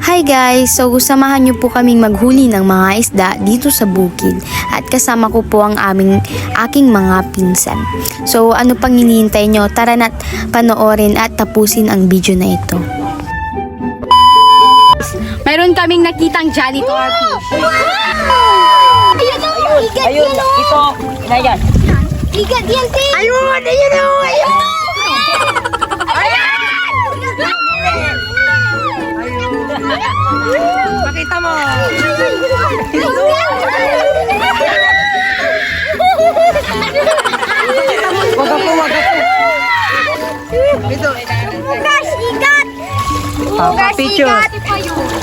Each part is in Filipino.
Hi guys! So samahan niyo po kaming maghuli ng mga isda dito sa bukid at kasama ko po ang aming aking mga pinsan. So ano pang hinihintay nyo? Tara na't panoorin at tapusin ang video na ito. Mayroon kaming nakitang janitor fish. Ayun, igat Ayun, yan o. ito, na yan. Igat yan. Ayun, ayun o, ayun. Pakita mo. Wag ako, wag ako. Bukas, igat. Papa, picture.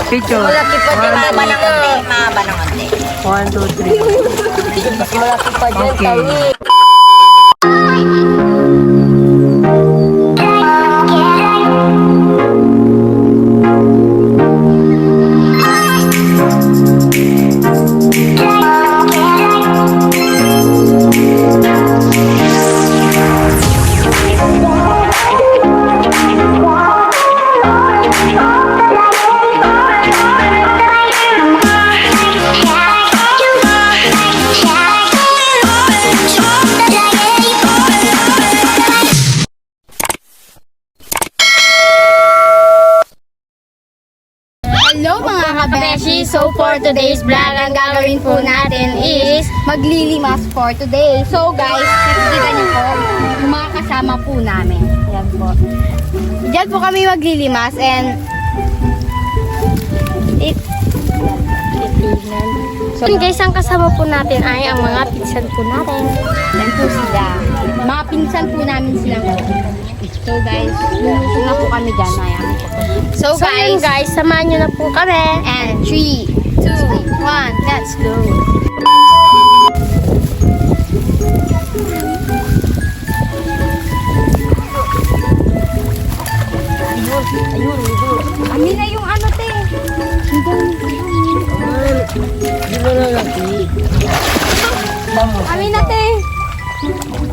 Picture. Malaki pa din, mama ng onte. Mama ng onte. One, two, three. Mas malaki pa dyan, Okay. Today's vlog, ang gagawin po natin is maglilimas for today. So guys, nakikita niyo po, yung mga kasama po namin. Yan po. Diyan po kami maglilimas and it, So guys, ang kasama po natin ay ang mga pinsan po natin. Yan po sila. Mga pinsan po namin silang So guys, lulusong na po kami dyan. Ayan. So, guys, guys, samahan nyo na po kami. And 3, 2, 1, let's go. Amin na yung ano, te. Amin na, te.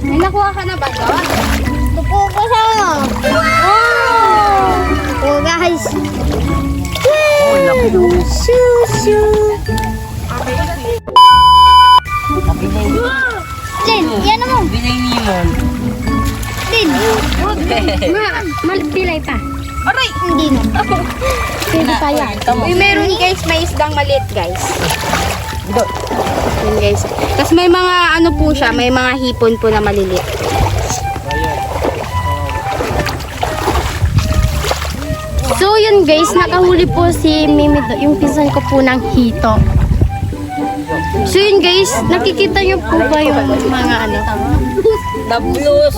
May nakuha ka na ba to? Tupo ko sa ano. Oh! Oh, guys. Oh, laki mo. Shoo, shoo. Tin, yan mo. bilay limon. Tin. Ma, malpilay pa. Aray, hindi na. Pwede pa yan. Uy, meron guys, may isdang maliit guys. Ito. Yun guys. Tapos may mga ano po siya, may mga hipon po na maliliit. So yun guys, nakahuli po si Mimi, do- yung pinsan ko po ng hito. So yun guys, nakikita niyo po ba yung mga ano, Nablos.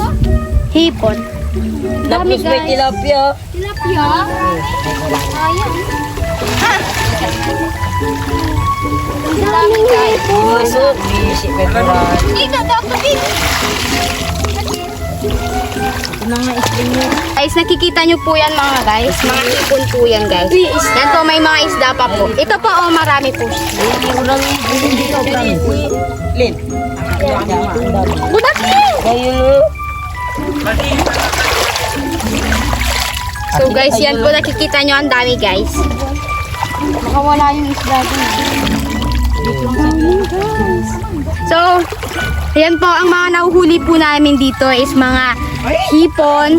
hipon? Nablos may tilapia. Tilapia? Ayan. Ang dami guys. Lusot. Isip may dito, dito. Guys, nakikita nyo po yan mga guys. Mga hipon po yan guys. Yan po, may mga isda pa po. Ito po, oh, marami po. Lin. Budaki! So guys, yan po nakikita nyo. Ang dami guys. Makawala yung isda dun. So, yan po, ang mga nahuhuli po namin dito is mga hipon,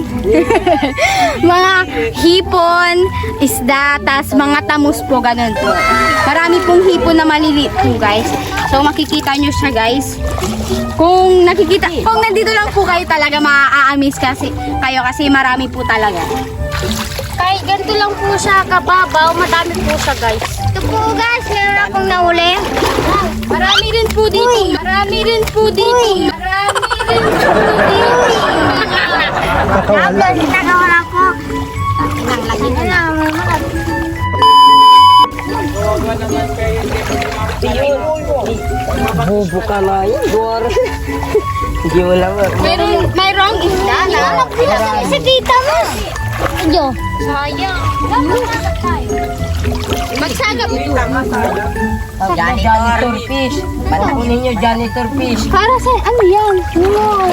mga hipon, isda, tas mga tamus po, ganun po. Marami pong hipon na maliliit po, guys. So, makikita nyo siya, guys. Kung nakikita, kung nandito lang po kayo talaga, maa-amaze kasi kayo kasi marami po talaga. Kahit ganito lang po siya kababaw, madami po siya, guys. Ito po, guys. Meron akong nahuli. Marami rin po dito. Marami rin po dito. Marami rin po dito. Tapos, nagawa ko. Nang lagi na lang. Bubo ka na yun. Buwar. Hindi mo lang. Mayroon, mayroong isda na. Sa tita mo. Yo. Sayang. Magsagap ito. Janitor fish. Patakunin nyo janitor fish. Para sa ano yan? Wow.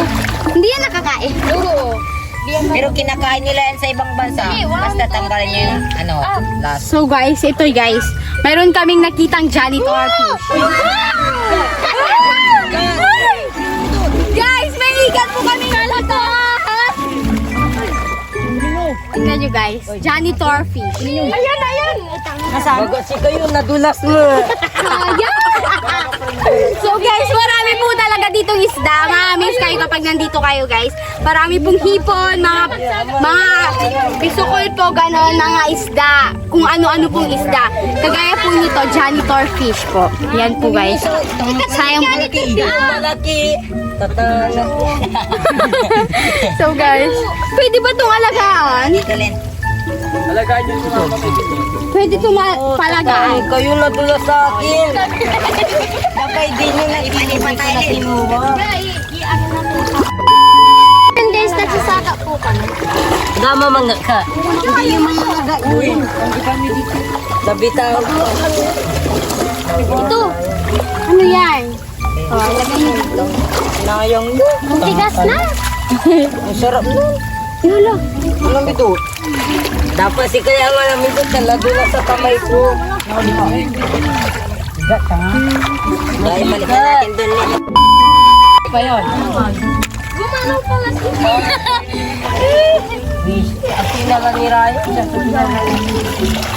Hindi yan nakakain. Oo. Pero kinakain nila yan sa ibang bansa. Basta tanggalin nyo yung ano, last. So guys, ito guys. Mayroon kaming nakitang janitor fish. Tingnan nyo guys, janitor fish. Ayan, ayan. Bago si kayo, nadulas mo. So guys, marami po talaga ditong isda. Mamiss kayo kapag nandito kayo guys. Marami pong hipon, mga mga pisukol po, ganon, mga isda. Kung ano-ano pong isda. Kagaya po nito, janitor fish po. Yan po guys. Sayang po. Malaki. Tatala. So guys, pwede ba itong alagaan? Alagaan nyo ito. Pwede itong Ay, palagaan. kayo nadulas sa akin. Dapat di nyo na ipanipatalin. And guys, nagsasaka po kami. Gama mga ka. Hindi yung mga nagain. Nabitaw. Ito. Ano yan? Oh, ilagay niyo dito. Nayang mo. Tigas na. Ang sarap nun. Lolo. Alam ito. Dapat si kaya nga namin ito nadulas sa kamay ko. Dahil balikan natin doon eh. Pa yun. Gumalaw pala siya. Kasi na lang ni Ryan. Nga, madulas.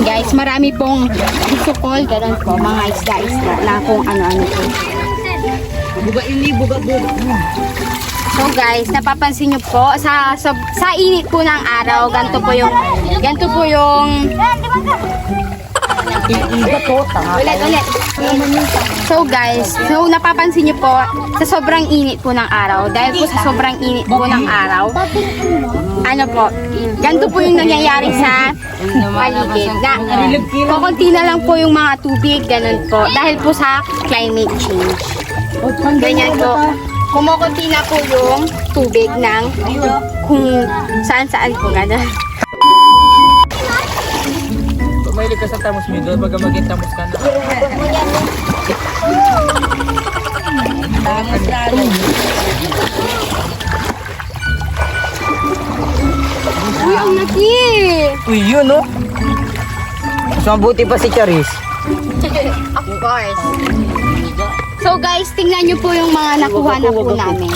Guys, marami pong isukol, ganun po, mga isda-isda na kung ano-ano po. Buga ini, buga buga. So guys, napapansin nyo po, sa, sa, sa init po ng araw, ganito po yung, ganito po yung, Iba to, tanga. ulit, ulit. So guys, so napapansin nyo po, sa sobrang init po ng araw, dahil po sa sobrang init po ng araw, ano po, ganito po yung nangyayari sa paligid. Na, kukunti na lang po yung mga tubig, ganun po, dahil po sa climate change. Ganyan po. Kumukunti na po yung tubig ng kung saan saan po gano'n. Mahilig ka sa tamos mo doon, baga maging tamos ka na. Uy, ang laki! Uy, yun oh. Mas mabuti pa si Charis. Of course. So guys, tingnan nyo po yung mga nakuha na po namin.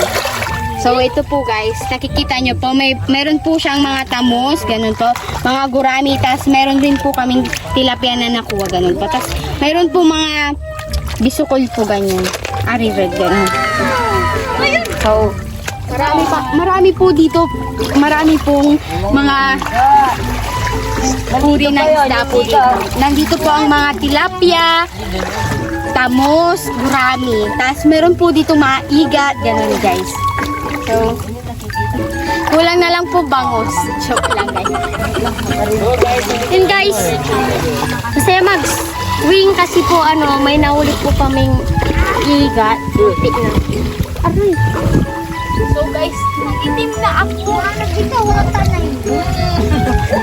So ito po guys, nakikita nyo po, may meron po siyang mga tamos, ganun po, mga gurami, tas meron din po kaming tilapia na nakuha, ganun po. Tas meron po mga bisukol po ganyan, ari red, ganun. So, marami pa, marami po dito, marami pong mga uri ng isda po dito. Nandito po ang mga tilapia, tamos, gurami. Tapos meron po dito mga igat, ganun guys. So, kulang na lang po bangos. Joke lang guys. Yun guys, masaya mag wing kasi po ano, may nahuli po kaming igat. Putik na. Aray. So guys, itim na ako. Nagbitaw wata na yun.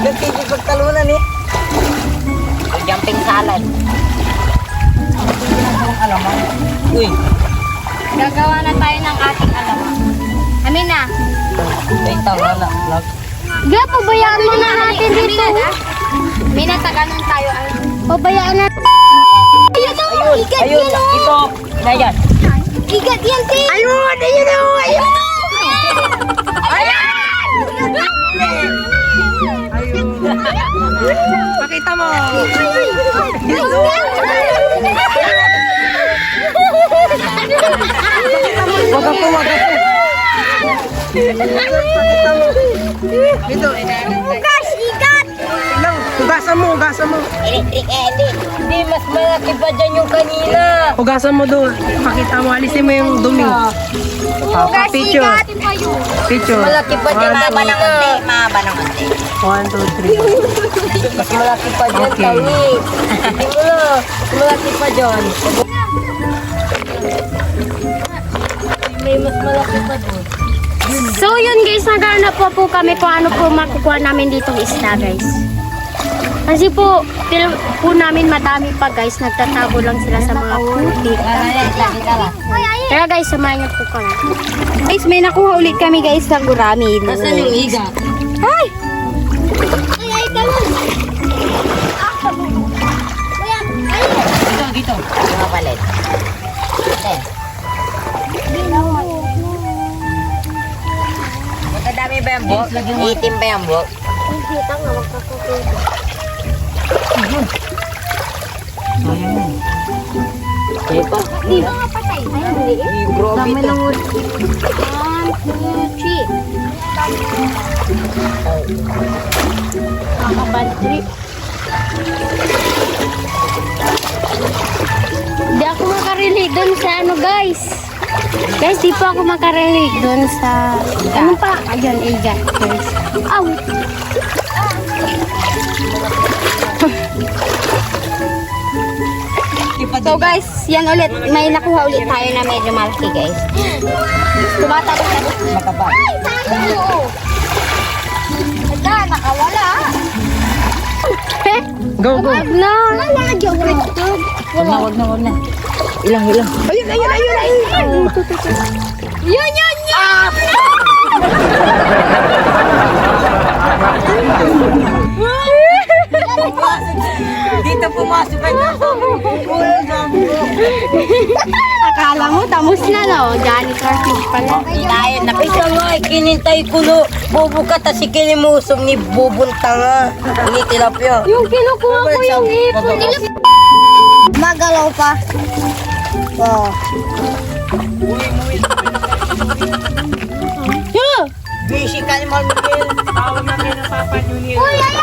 Nagkiki pagtalunan eh. Jumping salad. Uy, Gagawa na tayo ng ating alamang. Amin na. may tama na. Lag. Ga, pabayaan mo na natin dito. May nataganon tayo. Ay. Pabayaan na. Ayun Ayun, yan oh. ito. Nayan. Igat yan, te. Ayun, ayun oh, ayun. Pakita mo. Wag ako, wag ako. Gosh, igat. Hugasan mo, hugasan mo. Electric Eddie. Hindi, mas malaki pa dyan yung kanina. Hugasan mo doon. Pakita mo, alisin mo yung dumi. Gosh, picture. igat. Picture. Malaki pa dyan Mahaba ng konti. Mahaba ng konti. One, two, three. Mas malaki pa dyan, Okay. Mas malaki pa dyan. May mas malaki pa dyan. So yun guys, naghanap po po kami kung ano po makukuha namin ditong isda guys. Kasi po, feel po namin madami pa guys, nagtatago lang sila sa mga putik. Ay, ay, ay, ay. Ay, ay, Kaya guys, samahan niyo po kami. Guys, may nakuha ulit kami guys sa gurami. Nasaan yung higa? Ay! Dito, dito. Mga palit. Eh. Magkadami ba yung buhok? Itim ba yung buhok? Kaya pa. Di ba nga patay? Ay, hindi eh. Dami trip. Di ako makarelate dun sa ano guys. Guys, di pa ako makarelate dun sa... Ano pa? Ayun, Iga. Guys. Ow! So guys, yan ulit. May nakuha ulit tayo na medyo malaki guys. Tumatapos na. Makapal. Oo. Wala, nakawala. Go, go. Wag na. Ito. Wag na, wag na, wag na. Ilang, ilang. Ayun, ayun, ayun, ayun. Yun, yun, yun. Dito Mo, tamos na, no? Janitor tube pala. Tayo na nga, eh, kinintay ko no. Bobo ka, tas si kinimusong ni bubunta nga. Ni tilapia. Yung kinukuha ko yung ipon. Magalaw pa. Oh. Yeah. Busy ka ni Manuel. Tawag na kayo ng Papa Year. Uy, ay,